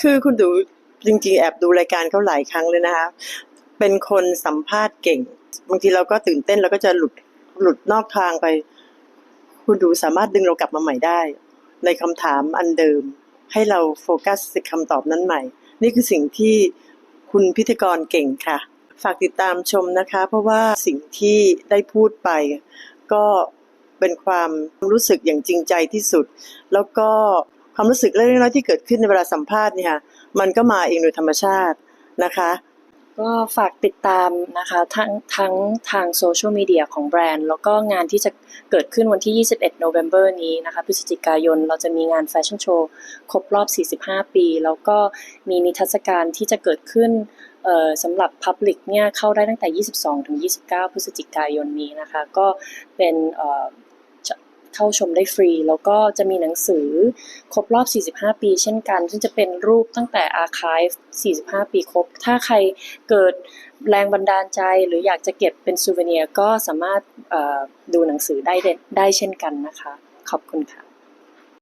คือคุณดูจริงๆ แอบดูรายการเขาหลายครั้งเลยนะคะ เป็นคนสัมภาษณ์เก่ง บางทีเราก็ตื่นเต้นแล้วก็จะหลุดหลุดนอกทางไป คุณดูสามารถดึงเรากลับมาใหม่ได้ ในคำถามอันเดิม ให้เราโฟกัสคำตอบนั้นใหม่ นี่คือสิ่งที่คุณพิธีกรเก่งค่ะ ฝากติดตามชมนะคะ เพราะว่าสิ่งที่ได้พูดไป ก็เป็นความรู้สึกอย่างจริงใจที่สุด แล้วก็ ความรู้สึกเล็กน้อยที่เกิดขึ้นในเวลาสัมภาษณ์เนี่ย มันก็มาเองโดยธรรมชาตินะคะ ก็ฝากติดตามนะคะทั้งทั้งทางโซเชียลมีเดียของแบรนด์ แล้วก็งานที่จะเกิดขึ้นวันที่ 21โนเวม ber นี้นะคะพฤศจิกายนเราจะมีงานแฟชั่นโชว์ครบรอบ 45 ปี แล้วก็มีนิทรรศการที่จะเกิดขึ้นสำหรับ Public เนี่ยเข้าได้ตั้งแต่ 22 ถึง 29 พฤศจิกายนนี้นะคะ ก็เป็น เข้าชมได้ฟรี แล้วก็จะมีหนังสือครบรอบ 45 ปี เช่นกัน ซึ่งจะเป็นรูปตั้งแต่อาร์คีฟ45 ปีครบ ถ้าใครเกิดแรงบันดาลใจ หรืออยากจะเก็บเป็นซูเวเนียก็สามารถดูหนังสือได้ได้เช่นกันนะคะ ขอบคุณค่ะ